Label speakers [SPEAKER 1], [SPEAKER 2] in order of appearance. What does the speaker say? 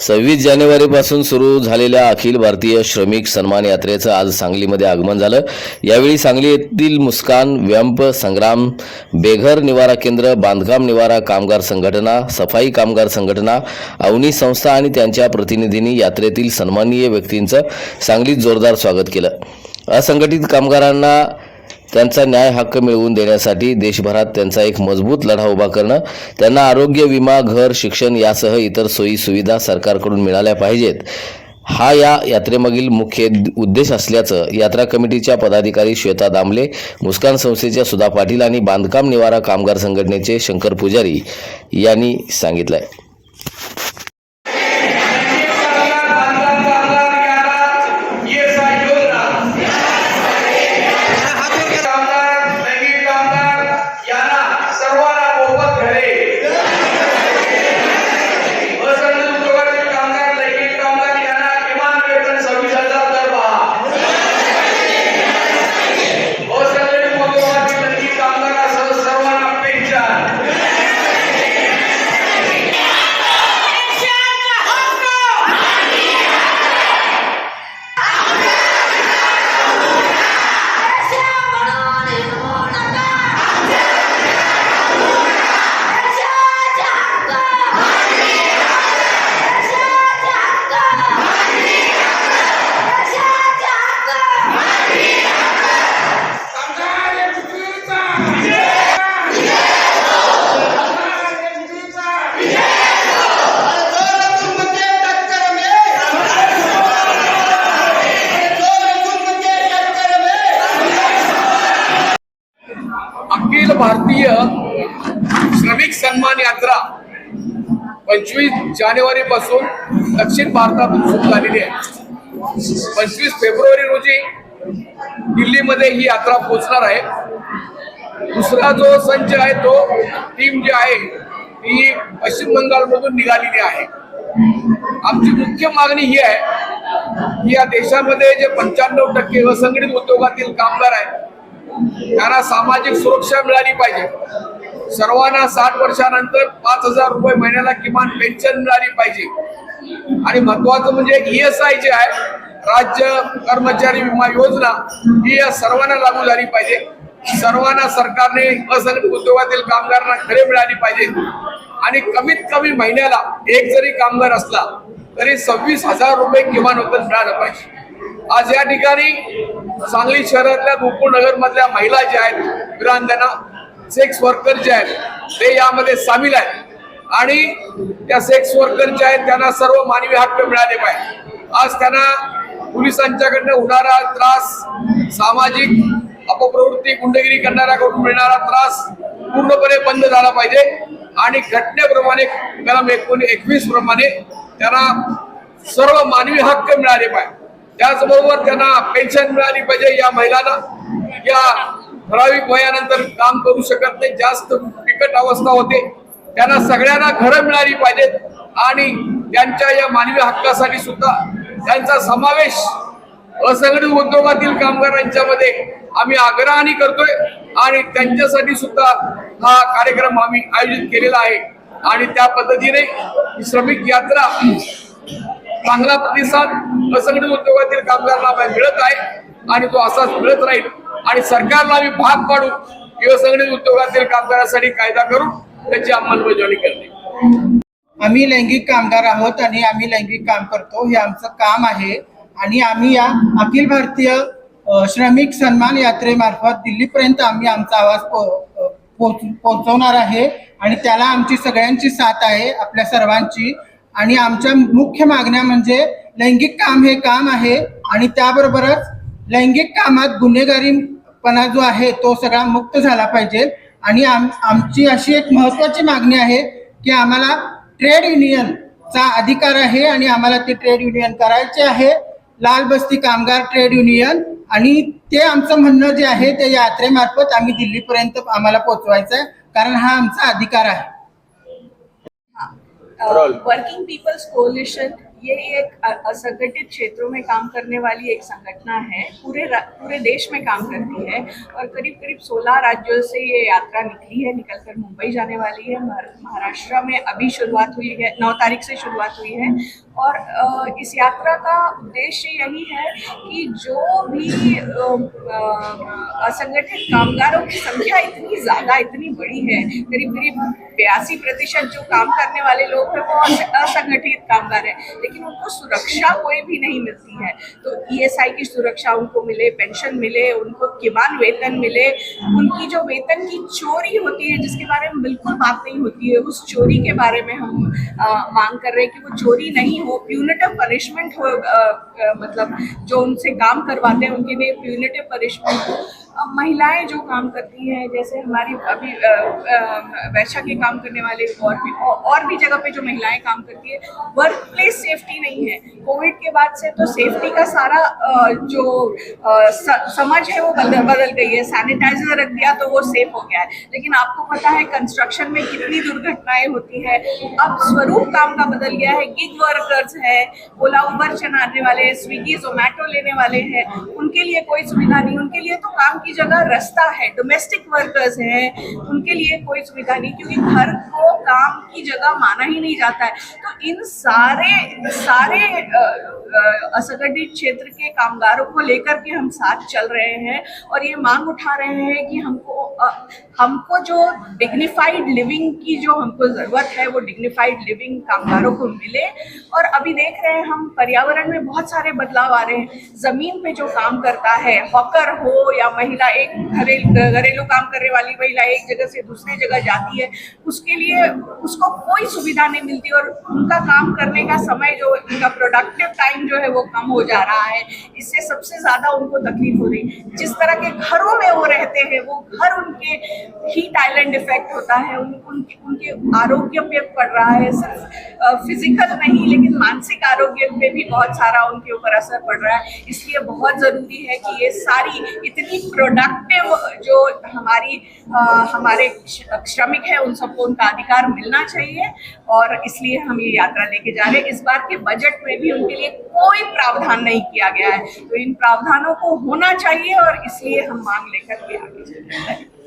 [SPEAKER 1] सव्वीस जानेवारीपासून सुरू झालेल्या अखिल भारतीय श्रमिक सन्मान यात्रेचं आज सांगलीमध्ये आगमन झालं. यावेळी सांगली येथील मुस्कान व्यंप संग्राम बेघर निवारा केंद्र बांधकाम निवारा कामगार संघटना सफाई कामगार संघटना अवनी संस्था आणि त्यांच्या प्रतिनिधींनी यात्रेतील सन्माननीय व्यक्तींचं सांगलीत जोरदार स्वागत केलं. असंघटित कामगारांना त्यांचा न्याय हक्क मिळवून देण्यासाठी देशभरात त्यांचा एक मजबूत लढा उभा करणं त्यांना आरोग्य विमा घर शिक्षण यासह इतर सोयी सुविधा सरकारकडून मिळाल्या पाहिजेत. हा या यात्रेमागील मुख्य उद्देश असल्याचं यात्रा कमिटीच्या पदाधिकारी श्वेता दामले मुस्कान संस्थेच्या सुधा पाटील आणि बांधकाम निवारा कामगार संघटनेचे शंकर पुजारी यांनी
[SPEAKER 2] सांगितलं आहे भारतीय श्रमिक सन्मान यात्रा पंचवीस जानेवारी पासून दक्षिण भारतातून सुरू झालेली आहे. पंचवीस फेब्रुवारी रोजी दिल्लीमध्ये ही यात्रा पोहोचणार आहे. दुसरा जो संच आहे तो टीम जी आहे ती पश्चिम बंगालमधून निघालेली आहे. आमची मुख्य मागणी ही आहे की या देशामध्ये जे पंच्याण्णव टक्के असंघटित उद्योगातील कामगार आहेत त्यांना सामाजिक सुरक्षा मिळाली पाहिजे. सर्वांना साठ वर्षानंतर पाच हजार रुपये महिन्याला किमान पेन्शन मिळाली पाहिजे. आणि महत्वाचं म्हणजे ईएस आय जे आहे राज्य कर्मचारी विमा योजना ही या सर्वांना लागू झाली पाहिजे. सर्वांना सरकारने असंघटित उद्योगातील कामगारांना घरे मिळाली पाहिजे. आणि कमीत कमी महिन्याला एक जरी कामगार असला तरी सव्वीस हजार रुपये किमान वेतन मिळालं पाहिजे. आज या ठिकाणी सांगली शहरातल्या गोकुळनगर मधल्या महिला ज्या आहेत विरांजना सेक्स वर्कर जे आहेत ते यामध्ये सामील आहेत. आणि त्या सेक्स वर्कर जे आहेत त्यांना सर्व मानवी हक्क मिळाले पाहिजे. आज त्यांना पोलिसांच्याकडनं होणारा त्रास सामाजिक अपप्रवृत्ती गुंडगिरी करणाऱ्याकडून मिळणारा त्रास पूर्णपणे बंद झाला पाहिजे. आणि घटनेप्रमाणे कलम एकोणी एकवीस प्रमाणे त्यांना सर्व मानवी हक्क मिळाले पाहिजे. त्याचबरोबर त्यांना पेन्शन मिळाली पाहिजे या महिलांना या ठराविक वयानंतर काम करू शकत नाही. जास्त बिकट अवस्था होते. त्यांना सगळ्यांना घरं मिळाली पाहिजेत. आणि त्यांच्या या मानवी हक्कासाठी सुद्धा त्यांचा समावेश असंघटित उद्योगातील कामगारांच्या मध्ये आम्ही आग्रहाने करतोय. आणि त्यांच्यासाठी सुद्धा हा कार्यक्रम आम्ही आयोजित केलेला आहे. आणि त्या पद्धतीने ही श्रमिक यात्रा चांगला प्रतिसाद असंघटित उद्योगातील कामगारांना मिळत आहे आणि तो असाच मिळत राहील. आणि सरकारला आम्ही भाग पाडू. की असंघटित उद्योगातील कामगारांसाठी कायदा करून त्याची अंमलबजावणी करणे
[SPEAKER 3] आम्ही लैंगिक कामगार आहोत आणि आम्ही लैंगिक काम करतो. हे आमचं काम आहे. आणि आम्ही या अखिल भारतीय श्रमिक सन्मान यात्रेमार्फत दिल्लीपर्यंत आम्ही आमचा आवाज पोहोचवणार आहे. आणि त्याला आमची सगळ्यांची साथ आहे आपल्या सर्वांची. आणि आमच्या मुख्य मागण्या म्हणजे लैंगिक काम हे काम आहे आणि त्याबरोबरच लैंगिक कामात गुन्हेगारीपणा जो आहे तो सगळा मुक्त झाला पाहिजे. आणि आम आमची अशी एक महत्वाची मागणी आहे की आम्हाला ट्रेड युनियनचा अधिकार आहे आणि आम्हाला ते ट्रेड युनियन करायचे आहे. लाल बस्ती कामगार ट्रेड युनियन आणि ते आमचं म्हणणं जे आहे ते यात्रेमार्फत आम्ही दिल्लीपर्यंत आम्हाला पोहोचवायचं आहे कारण हा आमचा अधिकार आहे.
[SPEAKER 4] Working People's Coalition ये एक असंगठित क्षेत्रों में काम करने वाली एक संगठना है, पूरे पूरे देश में काम करती है और करीब करीब 16 राज्यों से ये यात्रा निकली है, निकलकर मुंबई जाने वाली है महाराष्ट्र में अभी शुरुआत हुई है 9 तारीख से शुरुआत हुई है। और इस यात्रा का उद्देश्य यही है कि जो भी असंगठित कामगारों की संख्या इतनी ज़्यादा इतनी बड़ी है करीब करीब बयासी प्रतिशत जो काम करने वाले लोग हैं वो असंगठित कामगार हैं लेकिन उनको सुरक्षा कोई भी नहीं मिलती है। तो ईएसआई की सुरक्षा उनको मिले पेंशन मिले उनको किमान वेतन मिले उनकी जो वेतन की चोरी होती है जिसके बारे में बिल्कुल बात नहीं होती है उस चोरी के बारे में हम अ, मांग कर रहे हैं कि वो चोरी नहीं हो प्यूनेटिव पनिशमेंट हो अ, मतलब जो उनसे काम करवाते हैं उनके लिए प्यूनिटिव पनिशमेंट हो। महिलाएँ जो काम करती हैं जैसे हमारी अभी अ, के काम करने वाले और भी और भी जगह पे जो महिलाएँ काम करती है वर्क प्लेस सेफ्टी नहीं है। कोविड के बाद से तो सेफ्टी का सारा जो समझ है वो बदल बदल गई है। सैनिटाइजर रख दिया तो वो सेफ़ हो गया है। लेकिन आपको पता है कंस्ट्रक्शन में कितनी दुर्घटनाएँ होती है। अब स्वरूप काम का बदल गया है। गिग वर्कर्स है ओला उबर चलाने वाले स्विगी जोमेटो लेने वाले हैं। उनके लिए कोई सुविधा नहीं उनके लिए तो काम की जगह रास्ता है डोमेस्टिक वर्कर्स हैं उनके लिए कोई सुविधा नहीं क्योंकि घर को काम की जगह माना ही नहीं जाता है। तो इन सारे सारे असंगठित क्षेत्र के कामगारों को लेकर के हम साथ चल रहे हैं और ये मांग उठा रहे हैं कि हमको अ, हमको जो डिग्निफाइड लिविंग की जो हमको ज़रूरत है वो डिग्निफाइड लिविंग कामगारों को मिले। और अभी देख रहे हैं हम पर्यावरण में बहुत सारे बदलाव आ रहे हैं। ज़मीन पे जो काम करता है हॉकर हो या एक घरेलू घरेलू काम करने वाली महिला एक जगह से दूसरी जगह जाती है उसके लिए उसको कोई सुविधा नहीं मिलती और उनका काम करने का समय जो उनका प्रोडक्टिव टाइम जो है वो कम हो जा रहा है। इससे सबसे ज़्यादा उनको तकलीफ़ हो रही जिस तरह के घरों में वो रहते हैं वो घर उनके हीट आइलैंड इफ़ेक्ट होता है उन, उनके उनके आरोग्य पे पड़ रहा है। सिर्फ़ फ़िज़िकल नहीं लेकिन मानसिक आरोग्य पे भी बहुत सारा उनके ऊपर असर पड़ रहा है। इसलिए बहुत ज़रूरी है कि ये सारी इतनी प्रोडक्टिव जो हमारी आ, हमारे श्रमिक है उन सबको उनका अधिकार मिलना चाहिए और इसलिए हम ये यात्रा लेके जा रहे हैं। इस बार के बजट में भी उनके लिए कोई प्रावधान नहीं किया गया है। तो इन प्रावधानों को होना चाहिए और इसलिए हम मांग लेकर के आगे चल रहे हैं।